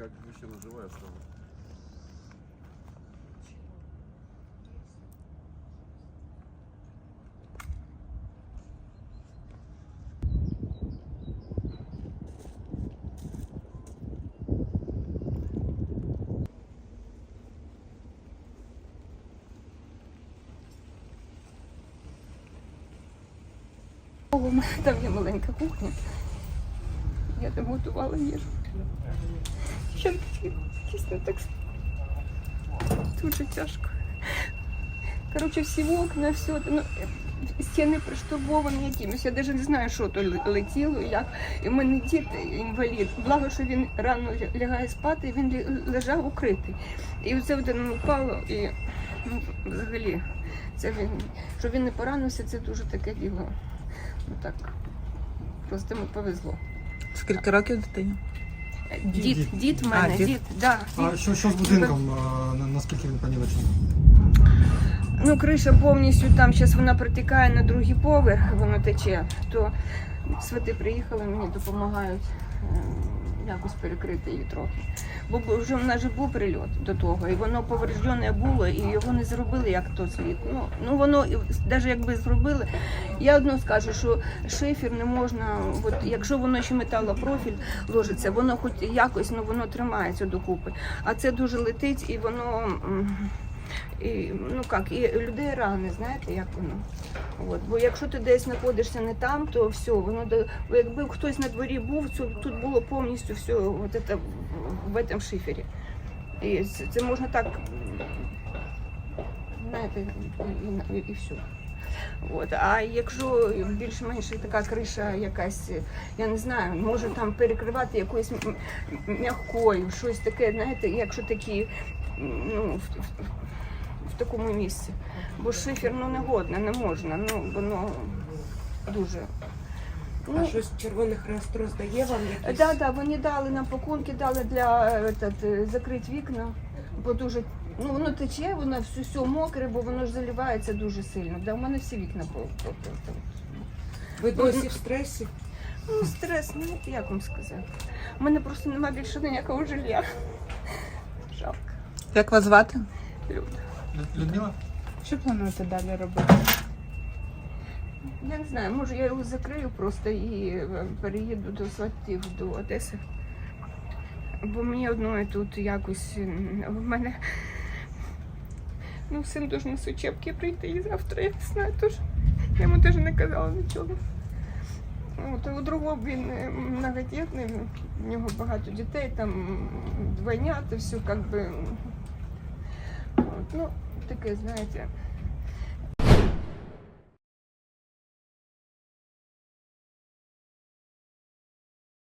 как мужчина живая стала. О, у мене там є маленька кухня. Я там готувала їжу. Я дійсно так дуже тяжко. Коротше, всі окна, все, ну, стіни приштурбовані якимось. Я навіть не знаю, що то летіло, як. І в мене дід інвалід. Благо, що він рано лягає спати, він лежав укритий. І оце от воно впало, і ну, взагалі, це він, що він не поранився, це дуже таке діло. Ну так, просто йому повезло. Скільки років дитині? Дід, Дід. в А, мене, дід. дід, да, А дід. що, що з будинком? а, на- Наскільки він понівечений? Ну, криша повністю там зараз вона протікає на другий поверх, воно тече. То свати приїхали, мені допомагають е, якось перекрити її трохи. Бо вже в нас же був прильот до того, і воно повреждене було, і його не зробили як то слід. Ну, ну воно навіть якби зробили, я одно скажу, що шифер не можна, от якщо воно ще металопрофіль ложиться, воно хоч якось ну воно тримається докупи. А це дуже летить і воно. і, ну як, і людей рани, знаєте, як воно. От. Бо якщо ти десь знаходишся не там, то все, воно якби хтось на дворі був, це, тут було повністю все от это, в, цьому шифері. І це, це можна так, знаєте, і, і, і все. От. А якщо більш-менш така криша якась, я не знаю, може там перекривати якоюсь м'якою, щось таке, знаєте, якщо такі ну, в, в, в такому місці. Бо шифер ну, не годно, не можна, ну воно дуже. А Ну, щось Червоний Хрест роздає вам якісь? да, да, вони дали нам пакунки, дали для е, этот, е, закрити вікна, бо дуже. Ну, воно тече, воно все, все мокре, бо воно ж заливається дуже сильно. Да, у мене всі вікна по, по, по. Ви досі в стресі? Ну, стрес, ну як вам сказати. У мене просто немає більше ніякого жилья. Жалко. Як вас звати? Люда. Людмила? Що плануєте далі робити? Я не знаю, може я його закрию просто і е, переїду до сватів до Одеси. Бо мені одної тут якось в мене. Ну, син дуже с учебки прийти завтра, я не знаю, тоже. я йому теж не казала нічого. От, у другого він е, многодітний, в нього багато дітей, там двойнята, все як би. От, ну, таке, знаєте.